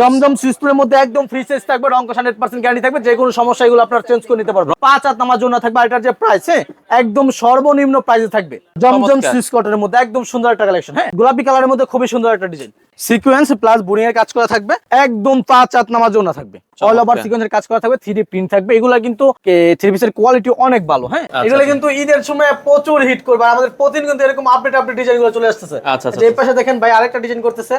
জমজম সুইসপুরের মধ্যে একদম free size থাকবে রঙ্ক হান্ড্রেড পার্সেন্ট গ্যারান্টি থাকবে যে কোনো সমস্যা এগুলো আপনার চেঞ্জ করে নিতে পারবেন। পাঁচ হাত নামার জন্য থাকবে এটার যে প্রাইস হ্যাঁ একদম সর্বনিম্ন প্রাইসে থাকবে। জমজম সুইচ কটনের মধ্যে একদম সুন্দর একটা কালেকশন হ্যাঁ গোলাপি কালারের মধ্যে খুবই সুন্দর একটা ডিজাইন সিকুয়েন্স প্লাস বুনিং এর কাজ করা থাকবে একদম পাঁচ হাত নামার জন্য থাকবে। অল ওভার সিকোয়েন্সের কাজ করা থাকবে থ্রি প্রিন্ট থাকবে এগুলা কিন্তু থ্রি পিসের কোয়ালিটি অনেক ভালো হ্যাঁ? আচ্ছা, এগুলো আচ্ছা। কিন্তু ঈদের সময় প্রচুর হিট করবে আর আমাদের প্রতিদিন কিন্তু এরকম আপডেট আপডেট ডিজাইনগুলো চলে আসতেছে। আচ্ছা, আচ্ছা, এই পাশে দেখেন ভাই আরেকটা ডিজাইন করতেছে।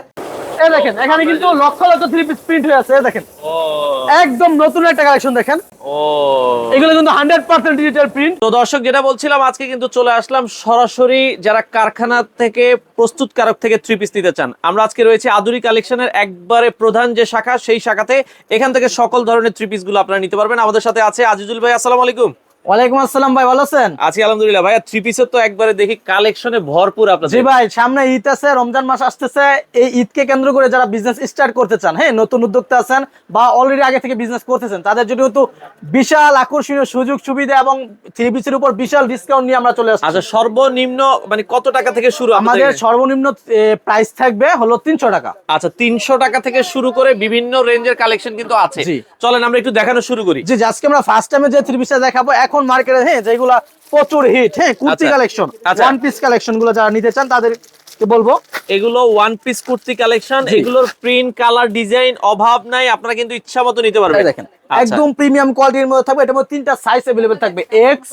এই দেখেন এখানে কিন্তু lakh lakh three piece print হয়ে আছে দেখেন। একদম নতুন একটা কালেকশন দেখেন। এগুলো কিন্তু হান্ড্রেড পার্সেন্ট ডিজিটাল প্রিন্ট তো দর্শক যেটা বলছিলাম আজকে কিন্তু চলে আসলাম সরাসরি যারা কারখানা থেকে প্রস্তুতকারক থেকে থ্রি পিস নিতে চান। আমরা আজকে রয়েছে আধুনিক কালেকশনের একবারে প্রধান যে শাখা সেই শাখাতে এখান থেকে সকল ধরনের থ্রি পিসগুলো আপনারা নিতে পারবেন। আমাদের সাথে আছে আজিজুল ভাই, আসসালামু আলাইকুম। ওয়ালাইকুম আসসালাম ভাই ভালো আছেন? আছি আলহামদুলিল্লাহ। ভাইয়া থ্রি পিসের তো একবারে দেখি কালেকশনে ভরপুর জি ভাই সামনে ঈদ আছে রমজান মাস আসতেছে। এই ঈদকে কেন্দ্র করে যারা বিজনেস স্টার্ট করতে চান হ্যাঁ নতুন উদ্যোক্তা আছেন বা অলরেডি আগে থেকে বিজনেস করতেছেন তাদের জন্য কিন্তু বিশাল আকর্ষণীয় সুযোগ সুবিধা এবং থ্রি পিসের উপর বিশাল ডিসকাউন্ট নিয়ে আমরা চলে আসছি। আচ্ছা সর্বনিম্ন মানে কত টাকা থেকে শুরু আমাদের সর্বনিম্ন প্রাইস থাকবে হলো তিনশো টাকা। আচ্ছা তিনশো টাকা থেকে শুরু করে বিভিন্ন রেঞ্জের কালেকশন কিন্তু আছে। চলেন আমরা একটু দেখানো শুরু করি। জি জি, আজকে আমরা ফার্স্ট টাইমে যে থ্রি পিসটা দেখাবো এখন মার্কেটে হ্যাঁ যেগুলা প্রচুর হিট হ্যাঁ কুর্তি আচ্ছা, কালেকশন আচ্ছা। ওয়ান পিস কালেকশন গুলো যারা নিতে চান তাদেরকে বলবো এগুলো ওয়ান পিস কুর্তি কালেকশন জি। এগুলোর প্রিন্ট কালার ডিজাইন অভাব নাই আপনারা কিন্তু ইচ্ছা মতো নিতে পারবেন এই দেখেন আচ্ছা, একদম প্রিমিয়াম কোয়ালিটির মধ্যে থাকবে এটার মধ্যে তিনটা সাইজ अवेलेबल থাকবে এক্স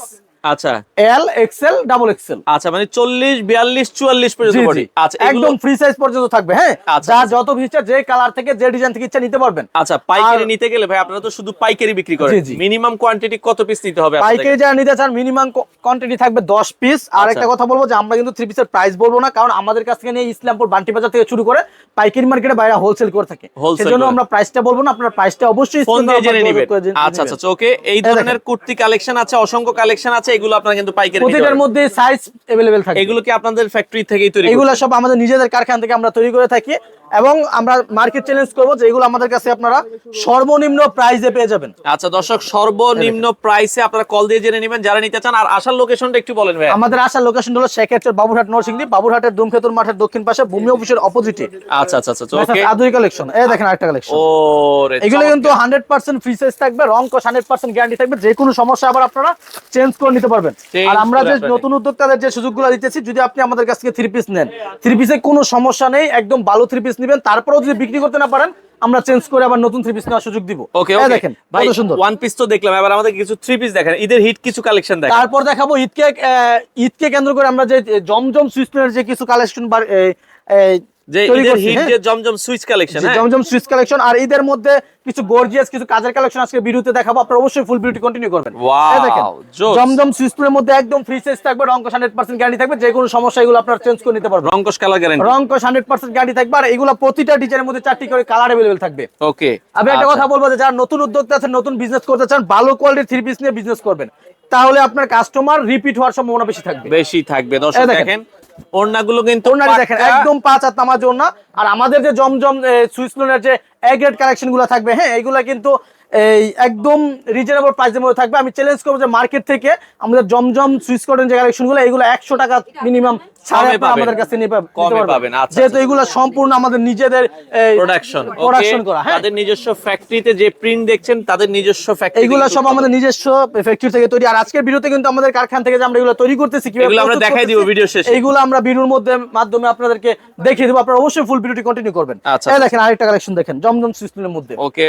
আচ্ছা। এল এক্সেল ডাবল এক্সেল আচ্ছা মানে চল্লিশ বিয়াল্লিশ চুয়াল্লিশ পর্যন্ত পড়ে আচ্ছা একদম ফ্রি সাইজ পর্যন্ত থাকবে হ্যাঁ? আচ্ছা, যা। যত যে কালার থেকে যে ডিজাইন থেকে ইচ্ছা নিতে পারবেন। আচ্ছা পাইকারি নিতে গেলে ভাই আপনারা তো শুধু পাইকারি বিক্রি করেন। মিনিমাম কোয়ান্টিটি কত পিস নিতে হবে পাইকারি নিতে চান মিনিমাম কোয়ান্টিটি থাকবে 10 পিস আর আচ্ছা। একটা কথা বলব যে আমরা কিন্তু থ্রি পিসের প্রাইস বলব না কারণ আমাদের কাছ থেকে নিয়ে ইসলামপুর বান্টি বাজার থেকে শুরু করে পাইকারি মার্কেটে বাইরে হোলসেল করে থাকে। সেজন্য। আমরা প্রাইসটা বলব না আপনার প্রাইসটা অবশ্যই ফোন দিয়ে জেনে নিবেন। আচ্ছা আচ্ছা ওকে। এই ধরনের কুর্তি কালেকশন আছে অসংখ্য কালেকশন আছে এগুলো আপনারা কিন্তু পাইকারি নিতে প্রতিটার পারবেন। মধ্যে সাইজ अवेलेबल থাকে এগুলো কি আপনাদের ফ্যাক্টরি থেকেই তৈরি এগুলো সব আমাদের নিজেদের কারখানা থেকে আমরা তৈরি করে থাকি এবং আমরা মার্কেট চ্যালেঞ্জ করব যে এগুলো আমাদের কাছে আপনারা সর্বনিম্ন প্রাইসে পেয়ে যাবেন। আচ্ছা দর্শক সর্বনিম্ন প্রাইসে আপনারা কল দিয়ে জেনে নেবেন যারা নিতে চান। আর আসার লোকেশনটা একটু বলেন ভাই আমাদের আসার লোকেশন হলো শেখেরচর বাবুরহাট নরসিংদী। বাবুরহাটের দুমখেতুর মাঠের দক্ষিণ পাশে ভূমি অফিসের অপোজিটে আচ্ছা আচ্ছা আচ্ছা ওকে আধুনিক কালেকশন এই দেখেন আরেকটা কালেকশন ও এগুলো কিন্তু হান্ড্রেড পার্সেন্ট ফ্রি সাইজ থাকবে রং হান্ড্রেড পার্সেন্ট গ্যারান্টি থাকবে যে কোনো সমস্যা আবার আপনারা চেঞ্জ করে নিতে পারবেন। আর আমরা যে নতুন উদ্যোক্তাদের যে সুযোগগুলো দিতেছি যদি আপনি আমাদের কাছ থেকে থ্রি পিস নেন থ্রি পিসে কোনো সমস্যা নেই একদম ভালো থ্রি পিস নেবেন তারপরেও যদি বিক্রি করতে না পারেন আমরা চেঞ্জ করে আবার নতুন থ্রি পিস নেওয়ার সুযোগ দিব। ওকে দেখেন ভাই সুন্দর। ওয়ান পিস তো দেখলাম এবার আমাদের কিছু থ্রি পিস দেখেন। ঈদের হিট কিছু কালেকশন দেখেন। তারপর দেখাবো ঈদকে ঈদকে কেন্দ্র করে আমরা যে জমজম সুইস্টের যে কিছু কালেকশন যে ঈদের হিট যে জমজম সুইচ কালেকশন হ্যাঁ? জমজম সুইচ কালেকশন আর ঈদের মধ্যে কিছু গর্জিয়াস কিছু কাজের কালেকশন আজকে ভিডিওতে দেখাবো। আপনারা অবশ্যই ফুল বিউটি কন্টিনিউ করবেন। জোস। জমজম সুইচের মধ্যে একদম ফ্রি সাইজ থাকবে রংকশ হান্ড্রেড পার্সেন্ট গ্যারান্টি থাকবে যে কোনো সমস্যা এগুলো আপনারা চেঞ্জ করে নিতে পারবেন। রংকশ কালার গ্যারান্টি রংকশ হান্ড্রেড পার্সেন্ট গ্যারান্টি থাকবে আর এগুলো প্রতিটা ডিজাইনের মধ্যে চারটি করে কালার অ্যাভেলেবেল থাকবে। ওকে আমি একটা কথা বলব যে যারা নতুন উদ্যোক্তা আছেন নতুন বিজনেস করতে চান ভালো কোয়ালিটির থ্রি পিস নিয়ে বিজনেস করবেন। তাহলে আপনার কাস্টমার রিপিট হওয়ার সম্ভাবনা বেশি থাকবে। বেশি থাকবে। দর্শক দেখেন। ওড়নাগুলো কিন্তু ওনারা দেখেন একদম পাঁচ আর তামাজ ওড়না। আর আমাদের যে জমজম সুইসলোনের যে এগ্রেড গ্রেড কালেকশনগুলো থাকবে হ্যাঁ এগুলো কিন্তু এই একদম রিজনেবল প্রাইসের মধ্যে থাকবে। আমি চ্যালেঞ্জ করব যে মার্কেট থেকে আমাদের জমজম সুইস কটন যে কালেকশনগুলো এগুলো একশো টাকা মিনিমাম আমাদের কাছে কমে পাবেন, যেহেতু। এগুলো সম্পূর্ণ আমাদের নিজেদের প্রোডাকশন প্রোডাকশন করা হ্যাঁ। তাদের নিজস্ব ফ্যাক্টরিতে যে প্রিন্ট দেখছেন তাদের নিজস্ব ফ্যাক্টরি এইগুলো সব আমাদের নিজস্ব ফ্যাক্টরি থেকে তৈরি। আর আজকের ভিডিওতে কিন্তু আমাদের কারখানা থেকে যে আমরা এগুলো তৈরি করতেছি কীভাবে এগুলো আমরা দেখাই দিব ভিডিও শেষে। এইগুলো আমরা ভিডিওর মধ্যে মাধ্যমে আপনাদেরকে দেখিয়ে দেবো। আপনারা অবশ্যই ফুল ভিডিওটি কন্টিনিউ করবেন। আচ্ছা, এই আচ্ছা। দেখেন আরেকটা কালেকশন দেখেন জমজম সিস্টেমের মধ্যে। ওকে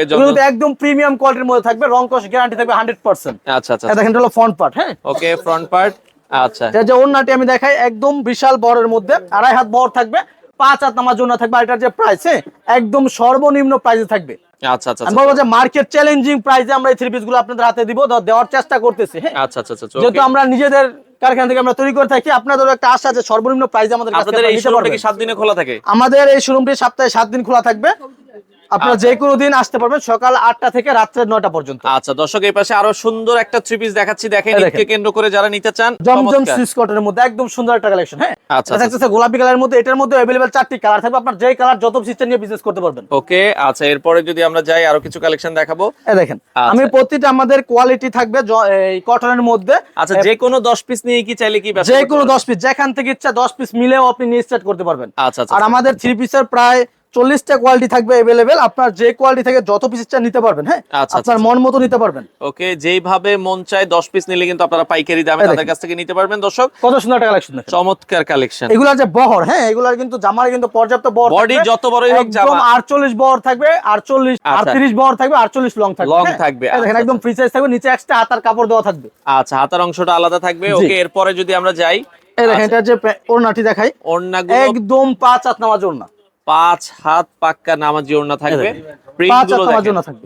একদম প্রিমিয়াম কোয়ালিটির মধ্যে থাকবে রং কস গ্যারান্টি থাকবে হান্ড্রেড পার্সেন্ট আচ্ছা আচ্ছা। দেখেন এটা হলো ফ্রন্ট পার্ট হ্যাঁ। ওকে ফ্রন্ট পার্ট আচ্ছা। যে আমি দেখাই একদম বিশাল বড়ের মধ্যে আড়াই হাত বড় থাকবে পাঁচ হাত আমার জন্য থাকবে আর এটার যে প্রাইস হ্যাঁ একদম সর্বনিম্ন প্রাইসে থাকবে। আচ্ছা আচ্ছা বলব যে মার্কেট চ্যালেঞ্জিং প্রাইসে আমরা এই থ্রি পিসগুলো আপনাদের হাতে দিব দেওয়ার চেষ্টা করতেছি হ্যাঁ। আচ্ছা আচ্ছা আচ্ছা যেহেতু আমরা নিজেদের কারখানা থেকে আমরা তৈরি করে থাকি আপনাদের একটা আশা আছে সর্বনিম্ন প্রাইসে আমাদের আপনাদের এই নিতে শোরুমটা কি সাত দিনে খোলা থাকে? আমাদের এই শোরুমটি সপ্তাহে সাত দিন খোলা থাকবে। আপনারা আচ্ছা। যে কোনো দিন আসতে পারবেন সকাল আটটা থেকে রাত্রে নয়টা পর্যন্ত আচ্ছা দর্শক এই পাশে আরো সুন্দর একটা থ্রি পিস দেখাচ্ছি দেখেন এই দেখেন। ঈদকে কেন্দ্র করে যারা নিতে চান জমজম চমৎকার। সুইস কটনের মধ্যে একদম সুন্দর একটা কালেকশন হ্যাঁ আচ্ছা, এটা থাকতেছে গোলাপি কালারের মধ্যে এটার মধ্যে अवेलेबल চারটি কালার থাকবে আপনার যে কালার যত সিস্টেম নিয়ে বিজনেস করতে পারবেন ওকে আচ্ছা এরপরে যদি আমরা যাই আরো কিছু কালেকশন দেখাবো এই দেখেন আচ্ছা। আমি প্রতিটা আমাদের কোয়ালিটি থাকবে জ- এই কটনের মধ্যে আচ্ছা যে কোনো দশ পিস নিয়ে কি চাইলে কি ব্যবসা যে করতে কোনো পারবেন? দশ পিস যেখান থেকে ইচ্ছা দশ পিস মিলেও আপনি নিয়ে স্টার্ট করতে পারবেন আচ্ছা আচ্ছা আর আমাদের থ্রি পিসের প্রায় চল্লিশটা কোয়ালিটি থাকবে অ্যাভেলেবেল আপনার যে কোয়ালিটি থেকে যত পিস ইচ্ছা নিতে পারবেন হ্যাঁ? আচ্ছা, আপনার মন মতো নিতে পারবেন। ওকে যেইভাবে মন চায় দশ পিস নিলে কিন্তু আপনারা পাইকারি দামে তাদের কাছ থেকে নিতে পারবেন। দর্শক কত সুন্দর একটা কালেকশন চমৎকার কালেকশন এগুলা যে বহর হ্যাঁ এগুলার কিন্তু জামার কিন্তু পর্যাপ্ত বহর বডি যত বড়ই হোক জামা। আটচল্লিশ বহর থাকবে আটচল্লিশ আচ্ছা। আটত্রিশ বহর থাকবে আটচল্লিশ লং থাকবে লং হ্যাঁ? থাকবে দেখেন আচ্ছা, একদম ফ্রি সাইজ থাকবে নিচে এক্সট্রা হাতার কাপড় দেওয়া থাকবে। আচ্ছা হাতার অংশটা আলাদা থাকবে। ওকে এরপরে যদি আমরা যাই এই দেখেন আচ্ছা। এটা যে ওড়নাটি দেখাই। ওড়নাগুলো একদম পাঁচ হাত নামাজ ওড়না। পাঁচ হাত পাক্কা নামাজি ওড়না থাকবে।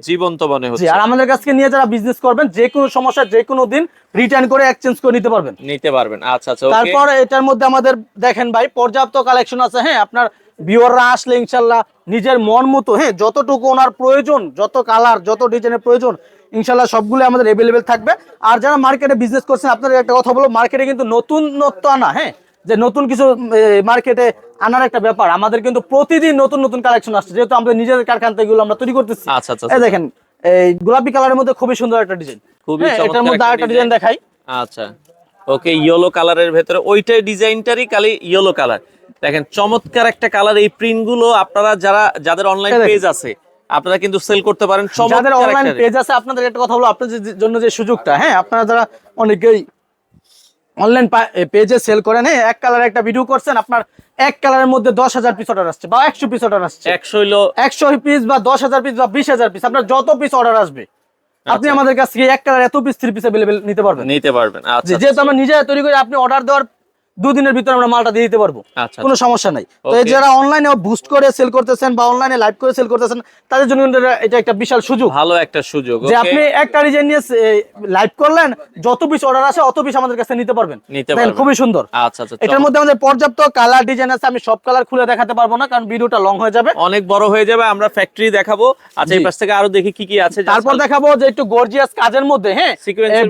জীবন্ত মনে হচ্ছে। আর আমাদের কাছ থেকে নিয়ে যারা বিজনেস করবেন যে কোনো সমস্যা যে কোনো দিন রিটার্ন করে এক্সচেঞ্জ করে নিতে পারবেন। নিতে পারবেন। আচ্ছা আচ্ছা তারপর এটার মধ্যে আমাদের দেখেন ভাই পর্যাপ্ত কালেকশন আছে। হ্যাঁ আপনার ভিউয়াররা আসলে ইনশাল্লাহ নিজের মন মতো হ্যাঁ যতটুকু ওনার প্রয়োজন যত কালার যত ডিজাইনের প্রয়োজন ইনশাল্লাহ সবগুলো আমাদের অ্যাভেলেবেল থাকবে। আর যারা মার্কেটে বিজনেস করছেন আপনাদের একটা কথা বলব মার্কেটে কিন্তু নতুন নত্ব আনা হ্যাঁ যে নতুন কিছু মার্কেটে আনার একটা ব্যাপার। আমাদের কিন্তু প্রতিদিন নতুন নতুন কালেকশন আসছে যেহেতু আমাদের নিজেদের কারখানা থেকে আমরা তৈরি করতেছি। আচ্ছা আচ্ছা দেখেন এই গোলাপি কালারের মধ্যে খুবই সুন্দর একটা ডিজাইন খুবই হ্যাঁ, এটার মধ্যে আরেকটা ডিজাইন দেখাই। আচ্ছা। ওকে ইয়েলো কালারের ভেতরে ওইটাই ডিজাইনটারই খালি ইয়েলো কালার দেখেন চমৎকার একটা কালার এই প্রিন্টগুলো আপনারা যারা যাদের অনলাইন পেজ আছে আপনারা কিন্তু সেল করতে পারেন। যাদের অনলাইন পেজ আছে আপনাদের একটা কথা বলো আপনাদের জন্য যে সুযোগটা হ্যাঁ আপনারা যারা অনেকেই অনলাইন পেজে সেল করেন হ্যাঁ এক কালার একটা ভিডিও করছেন আপনার এক কালারের মধ্যে দশ হাজার পিস অর্ডার আসছে বা একশো পিস অর্ডার আসছে। একশো হইল একশো পিস বা দশ হাজার পিস বা বিশ হাজার পিস আপনার যত পিস অর্ডার আসবে আপনি আচ্ছা। আমাদের কাছ থেকে এক কালার এত পিস থ্রি পিস অ্যাভেলেবেল নিতে পারবেন। নিতে পারবেন আচ্ছা যেহেতু আমরা নিজে তৈরি করে আপনি অর্ডার দেওয়ার দুদিনের ভিতরে আমরা মালটা দিয়ে দিতে পারব। আচ্ছা কোনো সমস্যা নাই। তো এই যারা অনলাইনে বুস্ট করে সেল করতেছেন বা অনলাইনে লাইভ করে সেল করতেছেন তাদের জন্য এটা- একটা বিশাল সুযোগ। ভালো একটা সুযোগ যে আপনি একটা ডিজাইন নিয়ে লাইভ করলেন যত পিস অর্ডার আসে অত পিস আমাদের কাছে নিতে পারবেন। খুবই সুন্দর। আচ্ছা আচ্ছা এটার মধ্যে আমাদের পর্যাপ্ত কালার ডিজাইন আছে আমি সব কালার খুলে দেখাতে পারব না কারণ ভিডিওটা লং হয়ে যাবে। অনেক বড় হয়ে যাবে আমরা ফ্যাক্টরি দেখাবো। আচ্ছা এই পাশ থেকে আরও দেখি কি কি আছে তারপর দেখাবো যে একটু গর্জিয়াস কাজের মধ্যে হ্যাঁ।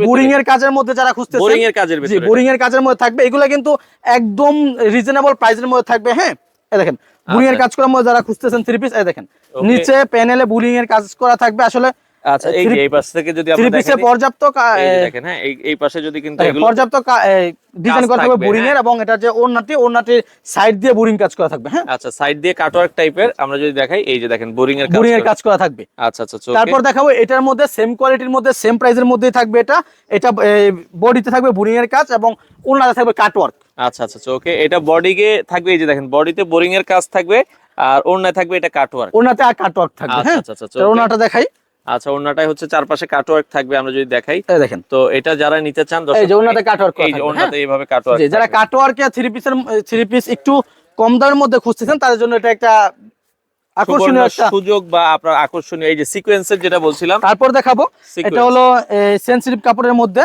বোরিং এর কাজের মধ্যে যারা খুঁজতেছেন বোরিং এর কাজের জি বোরিং এর কাজের মধ্যে থাকবে। এগুলো কিন্তু একদম রিজনেবল প্রাইসের মধ্যে থাকবে হ্যাঁ? এই দেখেন বোরিং এর আচ্ছা। কাজ করার মধ্যে যারা খুঁজতেছেন থ্রি পিস এই দেখেন নিচে প্যানেলে বোরিং এর কাজ করা থাকবে আসলে আচ্ছা এই এই পাশ থেকে যদি থ্রি দেখেন পর্যাপ্ত কা- এই যে এ, দেখেন হ্যাঁ এই এই পাশে যদি কিন্তু পর্যাপ্ত ডিজাইন করা থাকবে থাকবে, বোরিং এর হ্যাঁ। এবং এটা যে ওড়নাটি ওড়নাটির সাইড দিয়ে বোরিং কাজ করা থাকবে হ্যাঁ? আচ্ছা সাইড দিয়ে কাটওয়ার্ক টাইপের আমরা যদি দেখাই এই যে দেখেন বোরিং এর বোরিং এর কাজ করা থাকবে। আচ্ছা আচ্ছা তারপর দেখাবো এটার মধ্যে সেম কোয়ালিটির মধ্যে সেম প্রাইসের মধ্যেই থাকবে এটা। এটা বডিতে থাকবে বোরিং এর কাজ এবং ওড়নাতে থাকবে কাটওয়ার্ক আচ্ছা আচ্ছা ওকে এটা বডিকে থাকবে এই যে দেখেন বডিতে বোরিং এর কাজ থাকবে আর ওড়নায় থাকবে এটা কাটওয়ার্ক ওড়নাতে আর কাটওয়ার্ক থাকবে আচ্ছা হ্যাঁ? আচ্ছা আচ্ছা তো চোখে। ওড়নাটা দেখাই। আচ্ছা ওড়নাটাই হচ্ছে চারপাশে কাটওয়ার্ক থাকবে আমরা যদি দেখাই। দেখেন। তো এটা যারা নিতে চান এই যে ওড়নাতে কাটওয়ার্ক এই যে ওড়নাতে হ্যাঁ? এইভাবে কাটওয়ার্ক যারা কাটওয়ার্ক থ্রি পিসের থ্রি পিস একটু কম দামের মধ্যে খুঁজতেছেন তাদের জন্য এটা একটা আকর্ষণীয় একটা সুযোগ বা আপনার আকর্ষণীয় এই যে সিকোয়েন্সের যেটা বলছিলাম তারপর দেখাবো এটা হলো সেন্সিটিভ কাপড়ের মধ্যে।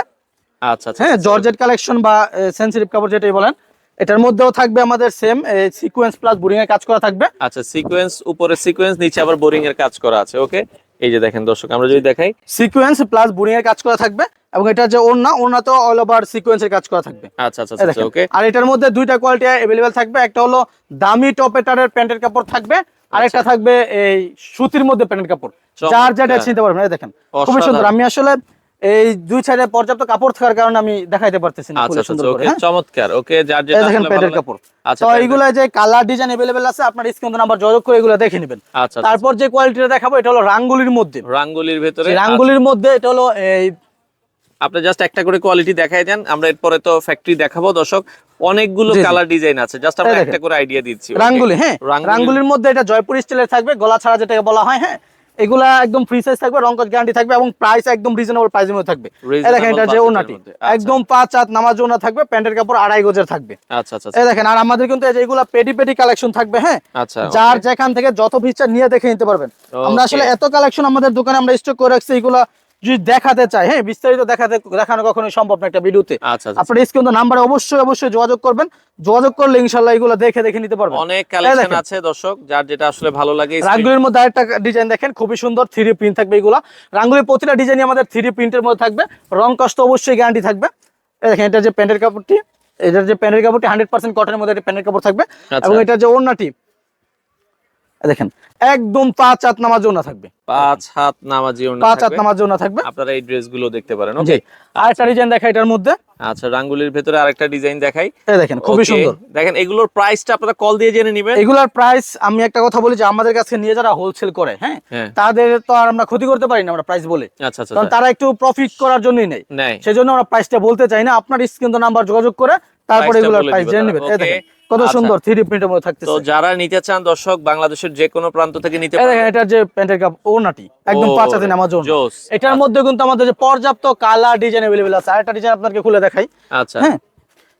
আচ্ছা আচ্ছা হ্যাঁ আচ্ছা। জর্জেট কালেকশন বা সেন্সিটিভ কাপড় যেটাই বলেন এটার মধ্যেও থাকবে আমাদের সেম সিকোয়েন্স প্লাস বোরিং এর কাজ করা থাকবে। আচ্ছা সিকোয়েন্স উপরে সিকোয়েন্স নিচে আবার বোরিং এর কাজ করা আছে ওকে এই যে দেখেন দর্শক আমরা যদি দেখাই। সিকোয়েন্স প্লাস বোরিং এর কাজ করা থাকবে এবং এটা যে ওড়না ওড়নাতেও অল ওভার সিকোয়েন্সের কাজ করা থাকবে। আচ্ছা আচ্ছা আচ্ছা ওকে আর এটার মধ্যে দুইটা কোয়ালিটি থাকবে একটা হলো দামি টপেটারের প্যান্টের কাপড় থাকবে আরেকটা থাকবে এই সুতির মধ্যে প্যান্টের কাপড়। যার যেটা চিনতে পারবেন দেখেন খুবই সুন্দর। আমি আসলে এই দুই সাইডে পর্যাপ্ত কাপড় থাকার কারণে আমি দেখাইতে পারতেছি না আচ্ছা আচ্ছা সুন্দর করে ওকে হ্যাঁ? চমৎকার ওকে যার যেটা দেখেন লাগে- কাপড়। আচ্ছা তো এইগুলো যে কালার ডিজাইন অ্যাভেলেবেল আছে আপনার স্ক্রিন নাম্বার যোগাযোগ করে এগুলো দেখে নেবেন। আচ্ছা আচ্ছা তারপর যে কোয়ালিটিটা দেখাবো এটা হলো রাঙ্গুলির মধ্যে। রাঙ্গুলির ভেতরে রাঙ্গুলির মধ্যে এটা হলো এই আপনি জাস্ট একটা করে কোয়ালিটি দেখাই দেন আমরা এরপরে তো ফ্যাক্টরি দেখাবো দর্শক। অনেকগুলো। কালার ডিজাইন আছে জাস্ট আমরা একটা করে আইডিয়া দিচ্ছি? রাঙ্গুলি হ্যাঁ। রাঙ্গুলির- রাঙ্গুলির মধ্যে এটা জয়পুর স্টাইলের থাকবে গলা ছাড়া যেটাকে বলা হয় হ্যাঁ? এগুলা একদম ফ্রি সাইজ থাকবে রং কাজ গ্যারান্টি থাকবে এবং প্রাইস একদম রিজনেবল প্রাইসের মধ্যে থাকবে। এই দেখেন এটা যে ওনাটি আচ্ছা, একদম পাঁচ হাত নামাজ ওনা থাকবে প্যান্টের কাপড় আড়াই গজের থাকবে। আচ্ছা আচ্ছা আচ্ছা, এই দেখেন আর আমাদের কিন্তু এইগুলা যে এগুলা পেডি পেডি কালেকশন থাকবে হ্যাঁ? আচ্ছা যার যেখান থেকে যত ফিচার নিয়ে দেখে নিতে পারবেন। আমরা আসলে এত কালেকশন আমাদের দোকানে আমরা স্টক করে রাখছি এগুলা যদি দেখাতে চাই হ্যাঁ বিস্তারিত দেখাতে দেখানো কখনোই সম্ভব না একটা ভিডিওতে। আচ্ছা আচ্ছা আপনার স্ক্রিন নাম্বারে অবশ্যই অবশ্যই যোগাযোগ করবেন। যোগাযোগ করলে ইনশাল্লাহ এগুলো দেখে দেখে নিতে পারবেন। অনেক কালেকশন আছে দর্শক যার যেটা আসলে ভালো লাগে রাঙ্গুলির মধ্যে আরেকটা ডিজাইন দেখেন খুবই সুন্দর থ্রি প্রিন্ট থাকবে এগুলা। রাঙ্গুলির প্রতিটা ডিজাইনই আমাদের থ্রি প্রিন্টের মধ্যে থাকবে। রং কষ্ট অবশ্যই গ্যারান্টি থাকবে। এই দেখেন এটা যে প্যান্টের কাপড়টি এটার যে প্যান্টের কাপড়টি হান্ড্রেড পার্সেন্ট কটনের মধ্যে একটা প্যান্টের কাপড় থাকবে। আচ্ছা। এবং এটা যে ওড়নাটি দেখেন একদম পাঁচ হাত নামার জন্য থাকবে। পাঁচ হাত নামাজি ওড়না পাঁচ হাত। নামার জন্য থাকবে। আপনারা এই ড্রেসগুলো দেখতে পারেন ওকে? আরেকটা ডিজাইন দেখা এটার মধ্যে। আচ্ছা রাঙ্গুলির ভেতরে আরেকটা ডিজাইন দেখাই। এই দেখেন খুবই সুন্দর। দেখেন এগুলোর প্রাইসটা আপনারা কল দিয়ে জেনে নেবেন। এগুলার প্রাইস আমি একটা কথা বলি যে আমাদের কাছে নিয়ে যারা হোলসেল করে হ্যাঁ হ্যাঁ। তাদের তো আর আমরা ক্ষতি করতে পারি না আমরা প্রাইস বলে। আচ্ছা আচ্ছা কারণ তারা একটু প্রফিট করার জন্যই নেই নেয়। সেজন্য আমরা প্রাইসটা বলতে চাই না। আপনার স্ক্রিন নাম্বার যোগাযোগ করে তারপরে এগুলোর প্রাইস জেনে। নেবেন। এই দেখেন। কত আচ্ছা। সুন্দর থ্রি প্রিন্টের মধ্যে তো থাকতেছে যারা নিতে চান দর্শক বাংলাদেশের যে কোনো প্রান্ত থেকে নিতে এই পারেন দেখেন এটার যে প্যান্টের কাপ ওনাটি একদম পাঁচ হাতে নামার জন্য জোস এটার মধ্যে কিন্তু আমাদের যে পর্যাপ্ত কালার ডিজাইন अवेलेबल আছে আরেকটা ডিজাইন আপনাকে খুলে দেখাই আচ্ছা হ্যাঁ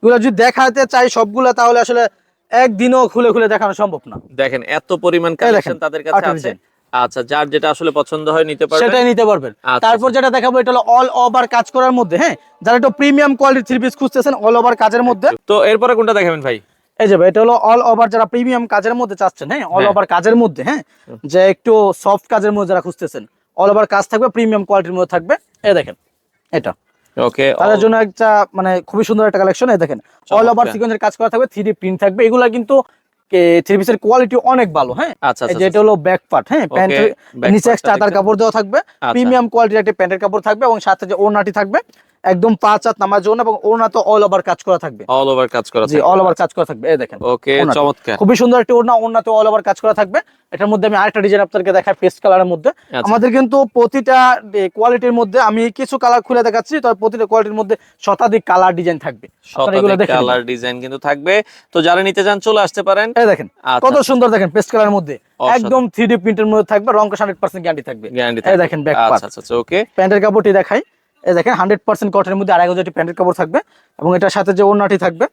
এগুলো যদি দেখাতে চাই সবগুলা তাহলে আসলে একদিনও খুলে খুলে দেখানো সম্ভব না দেখেন এত পরিমাণ এই কালেকশন দেখেন, তাদের কাছে আরেকটা আছে design। আচ্ছা যার যেটা আসলে পছন্দ হয় নিতে পারবেন সেটাই নিতে পারবেন আচ্ছা, তারপর যেটা দেখাবো এটা হলো অল ওভার কাজ করার মধ্যে হ্যাঁ যারা একটু প্রিমিয়াম কোয়ালিটি থ্রি পিস খুঁজতেছেন অল ওভার কাজের মধ্যে তো এরপরে কোনটা দেখাবেন ভাই এই যে এটা হলো অল ওভার যারা প্রিমিয়াম কাজের মধ্যে চাচ্ছেন হ্যাঁ? অল হ্যাঁ। ওভার কাজের মধ্যে হ্যাঁ? যে একটু সফট কাজের মধ্যে যারা খুঁজতেছেন অল ওভার কাজ থাকবে প্রিমিয়াম কোয়ালিটির মধ্যে থাকবে। এই দেখেন এটা। ওকে তাদের জন্য একটা মানে খুবই সুন্দর একটা কালেকশন এই দেখেন। All over. সিকোয়েন্সের কাজ করা থাকবে থ্রি প্রিন্ট থাকবে এগুলা কিন্তু থ্রি পিসের কোয়ালিটি অনেক ভালো হ্যাঁ? আচ্ছা আচ্ছা যে এটা হলো ব্যাক পার্ট হ্যাঁ? Okay, প্যান্ট back নিচে একটা কাপড় দেওয়া থাকবে আচ্ছা। প্রিমিয়াম কোয়ালিটির একটা প্যান্টের কাপড় থাকবে এবং সাথে যে ওড়নাটি থাকবে একদম পাঁচ হাত নামার জন্য এবং ওড়না তো অল ওভার কাজ করা থাকবে। অল ওভার কাজ করা জি অল ওভার কাজ করা থাকবে। এই দেখেন ওকে চমৎকার। খুবই সুন্দর একটা ওড়না ওড়নাতে অল ওভার কাজ করা থাকবে। এটার মধ্যে আমি আরেকটা ডিজাইন আপনাদেরকে দেখাই পেস্ট কালারের মধ্যে। আচ্ছা। আমাদের কিন্তু প্রতিটা কোয়ালিটির মধ্যে আমি কিছু কালার খুলে দেখাচ্ছি তবে প্রতিটা কোয়ালিটির মধ্যে শতাধিক কালার ডিজাইন থাকবে। শতাধিক কালার ডিজাইন কিন্তু থাকবে। তো যারা নিতে চান চলে আসতে পারেন। এই দেখেন আচ্ছা, কত সুন্দর দেখেন পেস্ট কালারের মধ্যে। একদম থ্রি ডি প্রিন্টের মধ্যে থাকবে রং হান্ড্রেড পার্সেন্ট গ্যারান্টি থাকবে। গ্যারান্টি এই দেখেন ব্যাক পার্ট আচ্ছা আচ্ছা ওকে প্যান্টের কাপড়টি দেখাই। এই দেখেন হান্ড্রেড পার্সেন্ট কটনের মধ্যে আড়াই হাজারটি প্যান্টের কাপড় থাকবে এবং এটার সাথে যে ওড়নাটি থাকবে।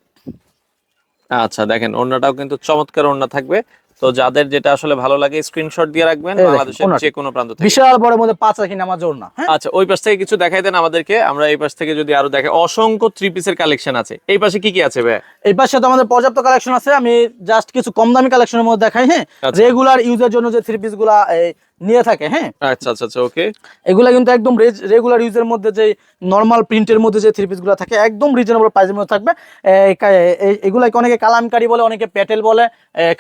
আচ্ছা দেখেন ওড়নাটাও কিন্তু চমৎকার ওড়না থাকবে। তো যাদের যেটা আসলে ভালো লাগে স্ক্রিনশট দিয়ে রাখবেন বাংলাদেশের যে কোনো প্রান্ত থেকে। বিশাল বড় মধ্যে পাঁচ রাখি নামাজ ওড়না হ্যাঁ? আচ্ছা ওই পাশ থেকে কিছু দেখাই দেন আমাদেরকে। আমরা এই পাশ থেকে যদি আরও দেখে অসংখ্য থ্রি পিসের কালেকশন আছে। এই পাশে কি কি আছে ভাই এই পাশে তো আমাদের পর্যাপ্ত কালেকশন আছে আমি জাস্ট কিছু কম দামি কালেকশনের মধ্যে দেখাই হ্যাঁ? আচ্ছা। রেগুলার ইউজের জন্য যে থ্রি পিসগুলা নিয়ে থাকে হ্যাঁ? আচ্ছা আচ্ছা আচ্ছা ওকে এগুলা কিন্তু একদম রেগুলার ইউজের মধ্যে যে নর্মাল প্রিন্টের মধ্যে যে থ্রি পিসগুলো থাকে একদম রিজনেবল প্রাইসের মধ্যে থাকবে। এগুলাকে অনেকে কালামকারি বলে অনেকে প্যাটেল বলে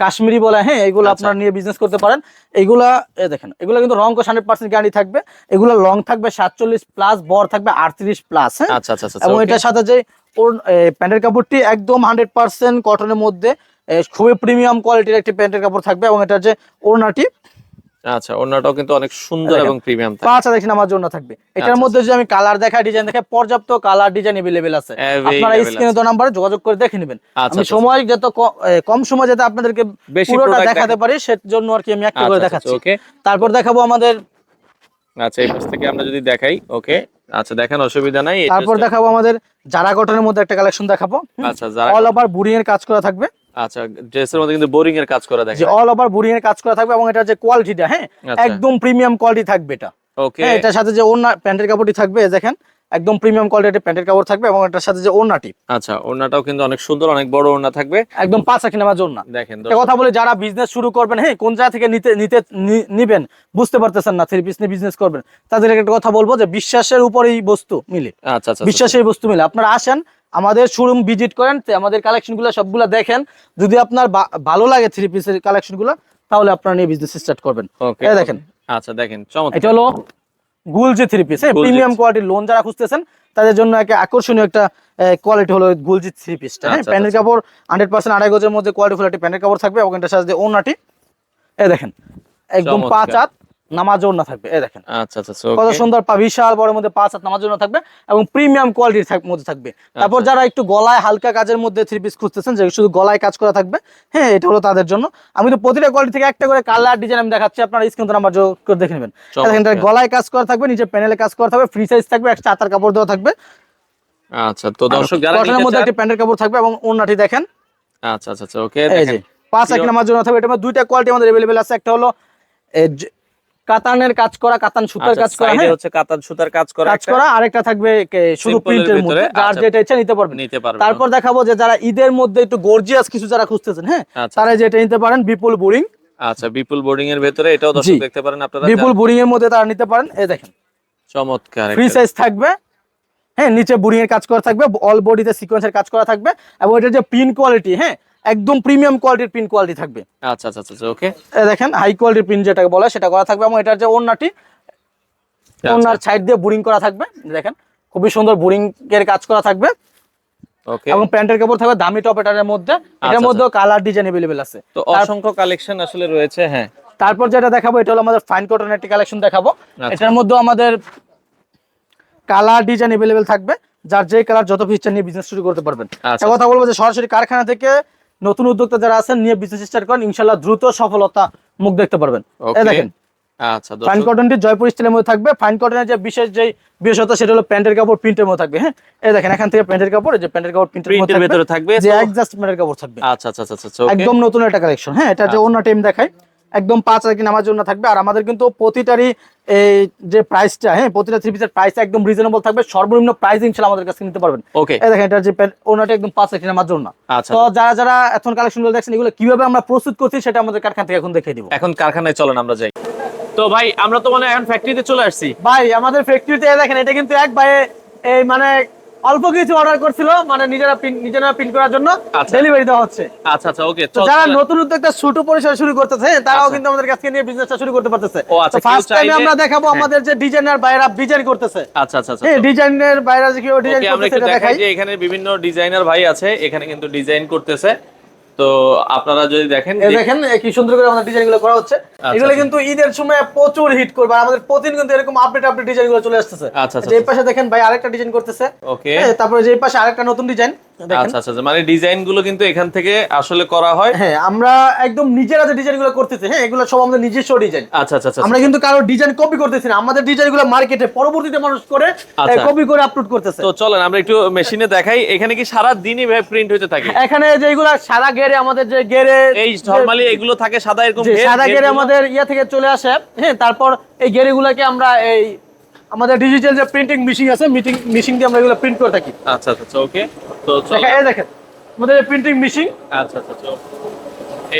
কাশ্মীরি বলে হ্যাঁ? এগুলো আচ্ছা। আপনারা নিয়ে বিজনেস করতে পারেন। এগুলা দেখেন এগুলো কিন্তু রং হান্ড্রেড পার্সেন্ট গ্যারান্টি থাকবে। এগুলো লং থাকবে সাতচল্লিশ প্লাস বর থাকবে আটত্রিশ প্লাস হ্যাঁ? আচ্ছা আচ্ছা আচ্ছা এবং. এটার সাথে যে প্যান্টের কাপড়টি একদম হান্ড্রেড পার্সেন্ট কটনের মধ্যে খুবই প্রিমিয়াম কোয়ালিটির একটি প্যান্টের কাপড় থাকবে এবং এটার যে ওড়নাটি আচ্ছা ওড়নাটাও কিন্তু অনেক সুন্দর এবং প্রিমিয়াম পাঁচ হাজার নামার জন্য থাকবে। এটার আচ্ছা, মধ্যে যদি আমি কালার দেখাই ডিজাইন দেখাই পর্যাপ্ত কালার ডিজাইন এভেলেবেল আছে। আপনারা স্ক্রিনে তো নাম্বারে যোগাযোগ করে দেখে নেবেন। আচ্ছা, আমি আচ্ছা, সময় যত কম সময় যাতে আপনাদেরকে পুরোটা দেখাতে দেখা- পারি সেজন্য আর কি আমি একটা করে দেখাচ্ছি। ওকে। তারপর দেখাবো আমাদের আচ্ছা এই পাশ থেকে আমরা যদি দেখাই ওকে। আচ্ছা দেখেন অসুবিধা নাই তারপর দেখাবো আমাদের জারা কটনের মধ্যে একটা কালেকশন দেখাবো। আচ্ছা অল ওভার বুড়িং এর কাজ করা থাকবে। আচ্ছা ড্রেসের মধ্যে কিন্তু বোরিং এর কাজ করা থাকে দেখেন অল ওভার বোরিং এর কাজ করা থাকবে এবং এটা যে কোয়ালিটিটা হ্যাঁ আচ্ছা। একদম প্রিমিয়াম কোয়ালিটি থাকবে এটা। ওকে হ্যাঁ এটার সাথে যে ওনার প্যান্টের কাপড়টি থাকবে দেখেন একদম প্রিমিয়াম কোয়ালিটির প্যান্টের কাপড় থাকবে এবং এটার সাথে যে ওড়নাটি। আচ্ছা ওড়নাটাও কিন্তু অনেক সুন্দর অনেক বড় ওড়না থাকবে। একদম পাঁচ রাখি নেওয়ার জন্য দেখেন কথা বলি যারা বিজনেস শুরু করবেন হ্যাঁ কোন জায়গা থেকে নিতে নিতে নিবেন বুঝতে পারতেছেন না থ্রি পিস নিয়ে বিজনেস করবেন তাদের একটা কথা বলব যে বিশ্বাসের উপরেই বস্তু মিলে। আচ্ছা আচ্ছা বিশ্বাসের বস্তু মিলে। আপনারা আসেন আমাদের শোরুম ভিজিট করেন তে আমাদের কালেকশনগুলো সবগুলো দেখেন। যদি আপনার ভালো লাগে থ্রি পিসের কালেকশনগুলো তাহলে আপনারা নিয়ে বিজনেস স্টার্ট করবেন। দেখেন। আচ্ছা দেখেন চমৎকার। এটা হলো গুলজি থ্রি পিস হ্যাঁ? প্রিমিয়াম কোয়ালিটির লোন যারা খুঁজতেছেন তাদের জন্য একটা আকর্ষণীয় একটা কোয়ালিটি হলো গুলজি থ্রি পিসটা হ্যাঁ? আচ্ছা, প্যান্টের আচ্ছা। কাপড় হান্ড্রেড পার্সেন্ট আড়াই গজের মধ্যে কোয়ালিটি ফুল একটি প্যান্টের কাপড় থাকবে এবং এটার সাথে ওনাটি এ দেখেন একদম পাঁচ হাত নামাজ ওড়না থাকবে এই দেখেন আচ্ছা আচ্ছা আচ্ছা, কত ওকে সুন্দর পা বিশাল বড়ের মধ্যে পাঁচ হাত নামাজ জন্য থাকবে এবং প্রিমিয়াম কোয়ালিটির মধ্যে থাকবে তারপর আচ্ছা। যারা একটু গলায় হালকা কাজের মধ্যে থ্রি পিস খুঁজতেছেন যে শুধু গলায় কাজ করা থাকবে হ্যাঁ এটা হলো তাদের জন্য আমি তো প্রতিটা কোয়ালিটি থেকে একটা করে কালার ডিজাইন আমি দেখাচ্ছি আপনারা স্ক্রিন নাম্বার যোগ করে দেখে নেবেন এই দেখেন, এটা চমৎকার। গলায় কাজ করা থাকবে নিচে প্যানেলে কাজ করা থাকবে ফ্রি সাইজ থাকবে একটা চাতার কাপড় দেওয়া থাকবে আচ্ছা তো দর্শক যারা কটনের নিতে মধ্যে চান একটা প্যান্টের কাপড় থাকবে এবং ওড়নাটি দেখেন আচ্ছা আচ্ছা আচ্ছা ওকে এই যে দেখেন পাঁচ এক নামার জন্য থাকবে এটা মধ্যে দুইটা কোয়ালিটি আমাদের अवेलेबल আছে একটা হলো এ, জ- কাতানের কাজ করা কাতান সুতার আচ্ছা কাজ করা হ্যাঁ? হচ্ছে কাতান সুতার কাজ করা কাজ করা আরেকটা থাকবে শুধু প্রিন্টের মধ্যে যার আচ্ছা। যেটা ইচ্ছা নিতে পারবেন। নিতে পারবেন তারপর দেখাবো যে যারা ঈদের মধ্যে একটু গর্জিয়াস কিছু যারা খুঁজতেছেন হ্যাঁ? আচ্ছা। তারা যেটা নিতে পারেন বিপুল বোরিং। আচ্ছা বিপুল বোর্ডিং এর ভেতরে এটাও দর্শক দেখতে পারেন আপনারা বিপুল বোরিং এর মধ্যে তারা নিতে পারেন এই দেখেন। চমৎকার ফ্রি সাইজ থাকবে হ্যাঁ? নিচে বোরিং এর কাজ করা থাকবে অল বডিতে সিকোয়েন্সের কাজ করা থাকবে এবং এটার যে পিন কোয়ালিটি হ্যাঁ? একদম প্রিমিয়াম কোয়ালিটির প্রিন্ট কোয়ালিটি থাকবে আচ্ছা আচ্ছা আচ্ছা ওকে এই দেখেন হাই কোয়ালিটির প্রিন্ট যেটাকে বলে সেটা করা থাকবে এবং এটার যে ওড়নাটি আচ্ছা। ওড়নার সাইড দিয়ে বোরিং করা থাকবে দেখেন খুবই সুন্দর বোরিং এর কাজ করা থাকবে ওকে এবং প্যান্টের কাপড় থাকবে দামি টপ এটার মধ্যে এটার আচ্ছা, মধ্যেও কালার ডিজাইন अवेलेबल আছে তো তার- অসংখ্য কালেকশন আসলে রয়েছে হ্যাঁ তারপর যেটা দেখাবো এটা হলো আমাদের ফাইন কটনের একটি কালেকশন দেখাবো আচ্ছা। এটার মধ্যে আমাদের কালার ডিজাইন अवेलेबल থাকবে যার যে কালার যত পিস নিয়ে বিজনেস শুরু করতে পারবেন আচ্ছা। একটা কথা বলবো যে সরাসরি কারখানা থেকে নতুন উদ্যোক্তা যারা আছেন নিয়ে বিজনেস স্টার্ট করেন ইনশাল্লাহ দ্রুত সফলতা মুখ দেখতে পারবেন। এই দেখেন। আচ্ছা ফাইন কটনটি জয়পুর স্টাইলের মধ্যে থাকবে। ফাইন কটনের যে বিশেষ যে বিশেষতা সেটা হলো প্যান্টের কাপড় প্রিন্টের মধ্যে থাকবে হ্যাঁ? এই দেখেন এখান থেকে প্যান্টের কাপড় এই যে প্যান্টের কাপড় প্রিন্টের মধ্যে ভিতরে থাকবে যে অ্যাডজাস্টমেন্টের কাপড় থাকবে। আচ্ছা আচ্ছা আচ্ছা আচ্ছা একদম নতুন একটা কালেকশন হ্যাঁ? এটা যে অন্য টাইম দেখায়। একদম পাঁচ রাখি নামার জন্য থাকবে। আর আমাদের কিন্তু প্রতিটারই এই যে প্রাইসটা হ্যাঁ প্রতিটা থ্রি পিসের প্রাইস একদম রিজনেবল থাকবে। সর্বনিম্ন প্রাইস ইনশাল্লাহ আমাদের কাছে নিতে পারবেন। ওকে এই দেখেন এটা যে ওনাটা একদম পাঁচ রাখি নামার জন্য। আচ্ছা। তো যারা যারা এখন কালেকশনগুলো দেখছেন এগুলো কীভাবে আমরা প্রস্তুত করছি সেটা আমাদের কারখানা থেকে এখন দেখিয়ে দিব। এখন কারখানায় চলেন আমরা যাই। তো ভাই আমরা তো মানে এখন ফ্যাক্টরিতে চলে আসছি। ভাই আমাদের ফ্যাক্টরিতে দেখেন এটা কিন্তু এক ভাই এই মানে অল্প কিছু অর্ডার করছিল মানে নিজেরা নিজেরা প্রিন্ট করার জন্য আচ্ছা। ডেলিভারি দেওয়া হচ্ছে। আচ্ছা আচ্ছা ওকে তো যারা নতুন উদ্যোক্তা ছোট পরিসরে শুরু করতেছে তারাও কিন্তু আমাদের কাছ থেকে নিয়ে বিজনেসটা শুরু করতে পারতেছে। ও আচ্ছা, ফার্স্ট টাইমে আমরা দেখাবো হ্যাঁ। আমাদের যে ডিজাইনার বাইরা ডিজাইন করতেছে। আচ্ছা আচ্ছা আচ্ছা হ্যাঁ ডিজাইনের বাইরা যে কি ডিজাইন করতেছে এটা দেখাই দেখাই। যে এখানে বিভিন্ন ডিজাইনার ভাই আছে এখানে কিন্তু ডিজাইন করতেছে। তো আপনারা যদি দেখেন দেখেন কি সুন্দর করে আমাদের ডিজাইনগুলো করা হচ্ছে। এগুলো আচ্ছা। কিন্তু ঈদের সময় প্রচুর হিট করবে আমাদের প্রতিদিন কিন্তু এরকম আপডেট আপডেট ডিজাইনগুলো চলে আসতেছে। আচ্ছা, আচ্ছা, যে এই পাশে দেখেন ভাই আরেকটা ডিজাইন করতেছে। ওকে তারপরে যে পাশে আরেকটা নতুন ডিজাইন আচ্ছা আচ্ছা আচ্ছা, মানে ডিজাইনগুলো কিন্তু এখান থেকে আসলে করা হয়। হ্যাঁ আমরা একদম নিজেরা যে ডিজাইনগুলো করতেছি হ্যাঁ এগুলো সব আমাদের নিজস্ব ডিজাইন আচ্ছা আচ্ছা আচ্ছা আমরা কিন্তু কারও ডিজাইন কপি করতেছি না আমাদের ডিজাইনগুলো মার্কেটে পরবর্তীতে মানুষ করে আচ্ছা। কপি করে আপলোড করতেছে। তো চলেন আমরা একটু মেশিনে দেখাই এখানে কি সারা দিনই ভাই প্রিন্ট হতে থাকে? এখানে যেগুলো সাদা গেরে আমাদের যে গেরে এই নরমালি এগুলো থাকে সাদা এরকম সাদা গেরে আমাদের ইয়া থেকে চলে আসে হ্যাঁ তারপর এই গেরেগুলোকে আমরা এই আমাদের ডিজিটাল যে প্রিন্টিং মেশিন আছে মিটিং মেশিন দিয়ে আমরা এগুলো প্রিন্ট করে থাকি। আচ্ছা আচ্ছা আচ্ছা ওকে তো দেখেন এই দেখেন আমাদের প্রিন্টিং মেশিন আচ্ছা আচ্ছা আচ্ছা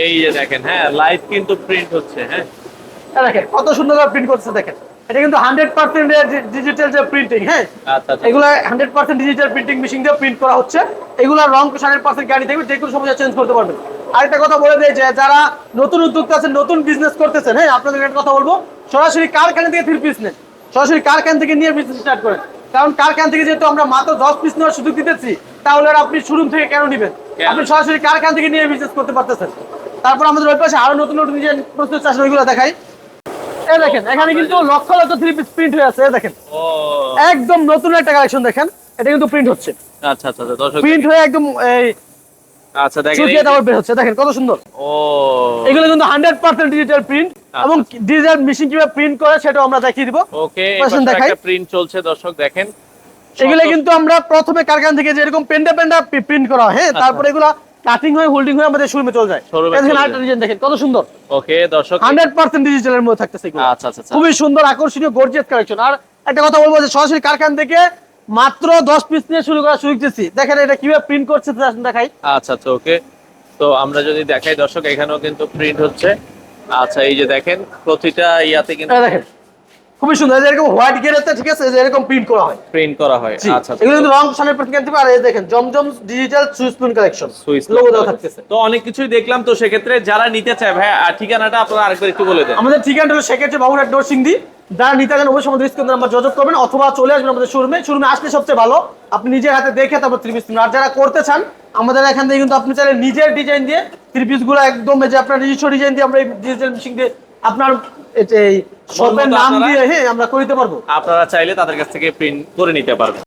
এই যে দেখেন হ্যাঁ লাইভ কিন্তু প্রিন্ট হচ্ছে হ্যাঁ। দেখেন কত সুন্দর প্রিন্ট করতেছে দেখেন। এটা কিন্তু হান্ড্রেড পার্সেন্ট ডিজিটাল যে প্রিন্টিং হ্যাঁ। আচ্ছা আচ্ছা এগুলো hundred percent digital printing machine দিয়ে প্রিন্ট করা হচ্ছে। এগুলো রং হান্ড্রেড পার্সেন্ট গ্যারান্টি থাকবে যে কোনো সময় চেঞ্জ করতে পারবেন। আরেকটা কথা বলে দেয় যে যারা নতুন উদ্যোক্তা আছেন নতুন বিজনেস করতেছেন হ্যাঁ আপনাদের একটা কথা বলব সরাসরি কারখানা থেকে থ্রি পিস নেন। সরাসরি কারখানা থেকে নিয়ে বিজনেস স্টার্ট করেন। কারণ কারখানা থেকে যেহেতু আমরা মাত্র দশ পিস নেওয়ার সুযোগ দিতেছি তাহলে আপনি শোরুম থেকে কেন নেবেন? আপনি সরাসরি কারখানা থেকে নিয়ে বিজনেস করতে পারতেছেন। তারপর আমাদের ওই পাশে আরও নতুন নতুন ডিজাইন প্রস্তুত চাষ ওইগুলো দেখাই। এই দেখেন এখানে কিন্তু lakh lakh three piece print হয়ে আছে দেখেন। একদম নতুন একটা কালেকশন দেখেন এটা কিন্তু প্রিন্ট হচ্ছে। আচ্ছা আচ্ছা আচ্ছা দর্শক। প্রিন্ট হয়ে একদম এই আচ্ছা দেখেন বের হচ্ছে দেখেন কত সুন্দর। ও। এগুলো কিন্তু হান্ড্রেড পার্সেন্ট ডিজিটাল প্রিন্ট এবং ডিজিটাল মেশিন কীভাবে প্রিন্ট করে সেটাও আমরা দেখিয়ে দিব। ওকে দেখাই। প্রিন্ট চলছে দর্শক দেখেন। এগুলো কিন্তু আমরা প্রথমে কারখানা থেকে যেরকম পেন্ডা পেন্ডা প্রিন্ট করা হ্যাঁ তারপরে এগুলো কাটিং হয়ে হোল্ডিং হয়ে আমাদের শোরুমে চলে যায়। আচ্ছা। দেখেন আরেকটা ডিজাইন দেখেন কত সুন্দর। ওকে দর্শক। হান্ড্রেড পার্সেন্ট ডিজিটালের মধ্যে থাকতেছে এগুলো। আচ্ছা আচ্ছা আচ্ছা। খুবই সুন্দর আকর্ষণীয় গর্জিয়াস কালেকশন আর একটা কথা বলব যে সরাসরি কারখানা থেকে মাত্র দশ পিস নিয়ে শুরু করা শুরু দিচ্ছি। দেখেন এটা কীভাবে প্রিন্ট করছে আসুন দেখাই। আচ্ছা আচ্ছা ওকে। তো আমরা যদি দেখাই দর্শক এখানেও কিন্তু প্রিন্ট হচ্ছে। আচ্ছা এই যে দেখেন প্রতিটা ইয়াতে কিন্তু দেখেন খুবই সুন্দর। এরকম হোয়াইট গেরেতে ঠিক আছে? এরকম প্রিন্ট করা হয়। প্রিন্ট করা হয়। আচ্ছা এগুলো কিন্তু রং সানের প্রতি কিনতে পারে এই দেখেন জমজম ডিজিটাল সুইসপুন কালেকশন সুইচ লোগো দেওয়া থাকতেছে। তো অনেক কিছুই দেখলাম তো সেক্ষেত্রে যারা নিতে চায় ভাই আর ঠিকানাটা আপনারা আরেকবার একটু বলে দেন। আমাদের ঠিকানাটা হলো সেক্ষেত্রে বাবুরাট ডোরসিংদি যারা নিতে চান অবশ্যই আমাদের স্ক্রিন নাম্বার যোগাযোগ করবেন অথবা চলে আসবেন আমাদের শোরুমে শোরুমে আসলে সবচেয়ে ভালো। আপনি নিজের হাতে দেখে তারপর থ্রি পিস আর যারা করতে চান আমাদের এখান থেকে কিন্তু আপনি চাইলে নিজের ডিজাইন দিয়ে থ্রি পিসগুলো একদম যে আপনার নিজস্ব ডিজাইন দিয়ে আমরা এই ডিজিটাল মেশিন দিয়ে আপনার এই শপের নাম দিয়ে হ্যাঁ আমরা করে দিতে পারব। আপনারা চাইলে তাদের কাছ থেকে প্রিন্ট করে নিতে পারবেন।